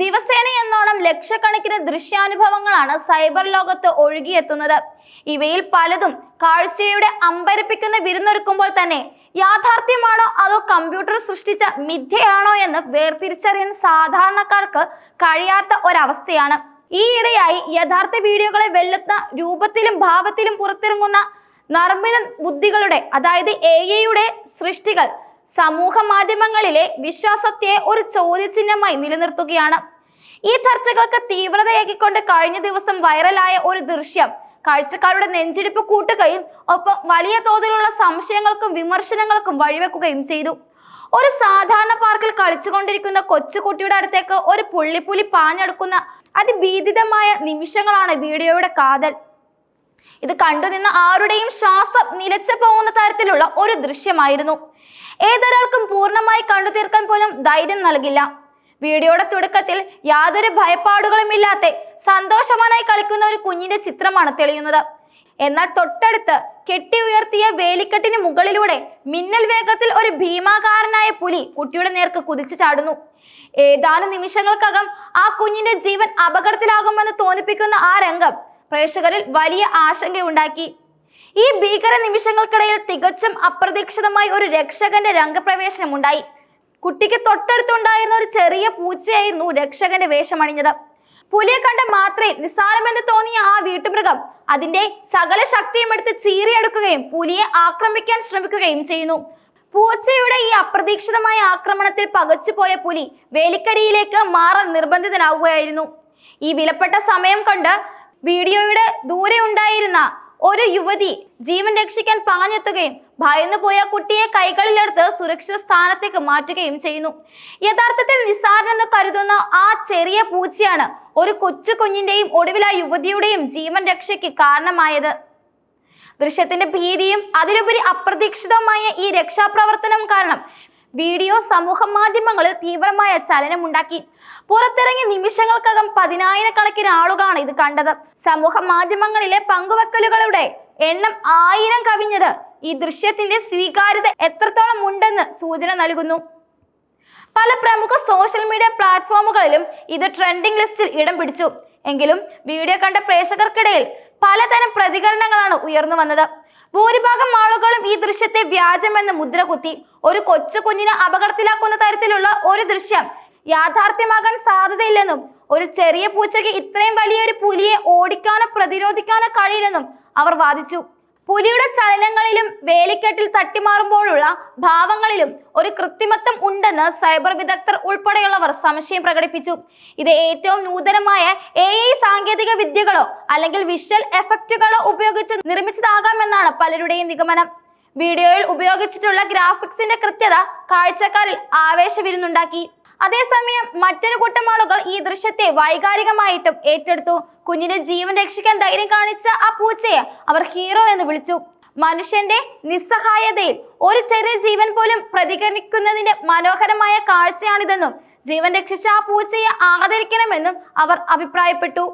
ദിവസേന എന്നോണം ലക്ഷക്കണക്കിന് ദൃശ്യാനുഭവങ്ങളാണ് സൈബർ ലോകത്ത് ഒഴുകിയെത്തുന്നത്. ഇവയിൽ പലതും കാഴ്ചയുടെ അമ്പരപ്പിക്കുന്ന വിരുന്നൊരുക്കുമ്പോൾ തന്നെ യാഥാർത്ഥ്യമാണോ അതോ കമ്പ്യൂട്ടർ സൃഷ്ടിച്ച മിഥ്യയാണോ എന്ന് വേർതിരിച്ചറിയാൻ സാധാരണക്കാർക്ക് കഴിയാത്ത ഒരവസ്ഥയാണ്. ഈയിടെയായി യഥാർത്ഥ വീഡിയോകളെ വെല്ലുന്ന രൂപത്തിലും ഭാവത്തിലും പുറത്തിറങ്ങുന്ന നിർമ്മിത ബുദ്ധികളുടെ അതായത് എ സൃഷ്ടികൾ സമൂഹ മാധ്യമങ്ങളിലെ വിശ്വാസത്തെ ഒരു ചോദ്യചിഹ്നമായി നിലനിർത്തുകയാണ്. ഈ ചർച്ചകൾക്ക് തീവ്രതയേക്കിക്കൊണ്ട് കഴിഞ്ഞ ദിവസം വൈറലായ ഒരു ദൃശ്യം കാഴ്ചക്കാരുടെ നെഞ്ചിടിപ്പ് കൂട്ടുകയും ഒപ്പം വലിയ തോതിലുള്ള സംശയങ്ങൾക്കും വിമർശനങ്ങൾക്കും വഴിവെക്കുകയും ചെയ്തു. ഒരു സാധാരണ പാർക്കിൽ കളിച്ചുകൊണ്ടിരിക്കുന്ന കൊച്ചുകുട്ടിയുടെ അടുത്തേക്ക് ഒരു പുള്ളിപ്പുലി പാഞ്ഞെടുക്കുന്ന അതിഭീതിതമായ നിമിഷങ്ങളാണ് വീഡിയോയുടെ കാതൽ. ഇത് കണ്ടുനിന്ന ആരുടെയും ശ്വാസം നിലച്ചു പോകുന്ന തരത്തിലുള്ള ഒരു ദൃശ്യമായിരുന്നു. ഏതൊരാൾക്കും പൂർണമായി കണ്ടു തീർക്കാൻ പോലും ധൈര്യം നൽകില്ല. വീഡിയോയുടെ തുടക്കത്തിൽ യാതൊരു ഭയപ്പാടുകളും ഇല്ലാത്ത സന്തോഷവാനായി കളിക്കുന്ന ഒരു കുഞ്ഞിന്റെ ചിത്രമാണ് തെളിയുന്നത്. എന്നാൽ തൊട്ടടുത്ത് കെട്ടി ഉയർത്തിയ വേലിക്കെട്ടിന് മുകളിലൂടെ മിന്നൽ വേഗത്തിൽ ഒരു ഭീമാകാരനായ പുലി കുട്ടിയുടെ നേർക്ക് കുതിച്ചു ചാടുന്നു. ഏതാനും നിമിഷങ്ങൾക്കകം ആ കുഞ്ഞിന്റെ ജീവൻ അപകടത്തിലാകുമെന്ന് തോന്നിപ്പിക്കുന്ന ആ രംഗം പ്രേക്ഷകരിൽ വലിയ ആശങ്കയുണ്ടാക്കി. ഈ ഭീകര നിമിഷങ്ങൾക്കിടയിൽ തികച്ചും അപ്രതീക്ഷിതമായി ഒരു രക്ഷകന്റെ രംഗപ്രവേശനം ഉണ്ടായി കുട്ടിക്ക് തൊട്ടടുത്തുണ്ടായിരുന്ന ഒരു ചെറിയ പൂച്ചയായിരുന്നു രക്ഷകന്റെ വേഷമണിഞ്ഞത്. പുലിയെ കണ്ട മാത്രേ നിസ്സാരമെന്ന് തോന്നിയ ആ വീട്ടുമൃഗം അതിന്റെ സകല ശക്തിയും എടുത്ത് ചീറിയെടുക്കുകയും പുലിയെ ആക്രമിക്കാൻ ശ്രമിക്കുകയും ചെയ്യുന്നു. പൂച്ചയുടെ ഈ അപ്രതീക്ഷിതമായ ആക്രമണത്തിൽ പകച്ചുപോയ പുലി വേലിക്കരിയിലേക്ക് മാറാൻ നിർബന്ധിതനാവുകയായിരുന്നു. ഈ വിലപ്പെട്ട സമയം കൊണ്ട് വീഡിയോയുടെ ദൂരെ ഉണ്ടായിരുന്ന ഒരു യുവതി ജീവൻ രക്ഷിക്കാൻ പാഞ്ഞെത്തുകയും ഭയന്നു പോയ കുട്ടിയെ കൈകളിലെടുത്ത് സുരക്ഷിത സ്ഥാനത്തേക്ക് മാറ്റുകയും ചെയ്യുന്നു. യഥാർത്ഥത്തിൽ നിസ്സാരനെന്ന് കരുതുന്ന ആ ചെറിയ പൂച്ചയാണ് ഒരു കൊച്ചു കുഞ്ഞിന്റെയും ഒടുവിൽ ആ യുവതിയുടെയും ജീവൻ രക്ഷയ്ക്ക് കാരണമായത്. ദൃശ്യത്തിന്റെ ഭീതിയും അതിലുപരി അപ്രതീക്ഷിതമായ ഈ രക്ഷാപ്രവർത്തനം കാരണം വീഡിയോ സമൂഹ മാധ്യമങ്ങളിൽ തീവ്രമായ ചലനമുണ്ടാക്കി. പുറത്തിറങ്ങിയ നിമിഷങ്ങൾക്കകം പതിനായിരക്കണക്കിന് ആളുകളാണ് ഇത് കണ്ടത്. സമൂഹ മാധ്യമങ്ങളിലെ പങ്കുവെക്കലുകളുടെ എണ്ണം ആയിരം കവിഞ്ഞത് ഈ ദൃശ്യത്തിന്റെ സ്വീകാര്യത എത്രത്തോളം ഉണ്ടെന്ന് സൂചന നൽകുന്നു. പല പ്രമുഖ സോഷ്യൽ മീഡിയ പ്ലാറ്റ്ഫോമുകളിലും ഇത് ട്രെൻഡിംഗ് ലിസ്റ്റിൽ ഇടം പിടിച്ചു. എങ്കിലും വീഡിയോ കണ്ട പ്രേക്ഷകർക്കിടയിൽ പലതരം പ്രതികരണങ്ങളാണ് ഉയർന്നു വന്നത്. ഭൂരിഭാഗം ആളുകളും ഈ ദൃശ്യത്തെ വ്യാജമെന്ന് മുദ്ര കുത്തി. ഒരു കൊച്ചു കുഞ്ഞിനെ അപകടത്തിലാക്കുന്ന തരത്തിലുള്ള ഒരു ദൃശ്യം യാഥാർത്ഥ്യമാകാൻ സാധ്യതയില്ലെന്നും ഒരു ചെറിയ പൂച്ചയ്ക്ക് ഇത്രയും വലിയൊരു പുലിയെ ഓടിക്കാനോ പ്രതിരോധിക്കാനോ കഴിയില്ലെന്നും അവർ വാദിച്ചു. പുലിയുടെ ചലനങ്ങളിലും വേലിക്കെട്ടിൽ തട്ടിമാറുമ്പോഴുള്ള ഭാവങ്ങളിലും ഒരു കൃത്രിമത്വം ഉണ്ടെന്ന് സൈബർ വിദഗ്ധർ ഉൾപ്പെടെയുള്ളവർ സംശയം പ്രകടിപ്പിച്ചു. ഇത് ഏറ്റവും നൂതനമായ എ ഐ സാങ്കേതിക വിദ്യകളോ അല്ലെങ്കിൽ വിഷ്വൽ എഫക്റ്റുകളോ ഉപയോഗിച്ച് നിർമ്മിച്ചതാകാമെന്നാണ് പലരുടെയും നിഗമനം. വീഡിയോയിൽ ഉപയോഗിച്ചിട്ടുള്ള ഗ്രാഫിക്സിന്റെ കൃത്യത കാഴ്ചക്കാരിൽ ആവേശവിരുന്നുണ്ടാക്കി. അതേസമയം മറ്റൊരു കൂട്ടം ആളുകൾ ഈ ദൃശ്യത്തെ വൈകാരികമായിട്ടും ഏറ്റെടുത്തു. കുഞ്ഞിന്റെ ജീവൻ രക്ഷിക്കാൻ ധൈര്യം കാണിച്ച ആ പൂച്ചയെ അവർ ഹീറോ എന്ന് വിളിച്ചു. മനുഷ്യന്റെ നിസ്സഹായതയിൽ ഒരു ചെറിയ ജീവൻ പോലും പ്രതികരിക്കുന്നതിന്റെ മനോഹരമായ കാഴ്ചയാണിതെന്നും ജീവൻ രക്ഷിച്ച ആ പൂച്ചയെ ആദരിക്കണമെന്നും അവർ അഭിപ്രായപ്പെട്ടു.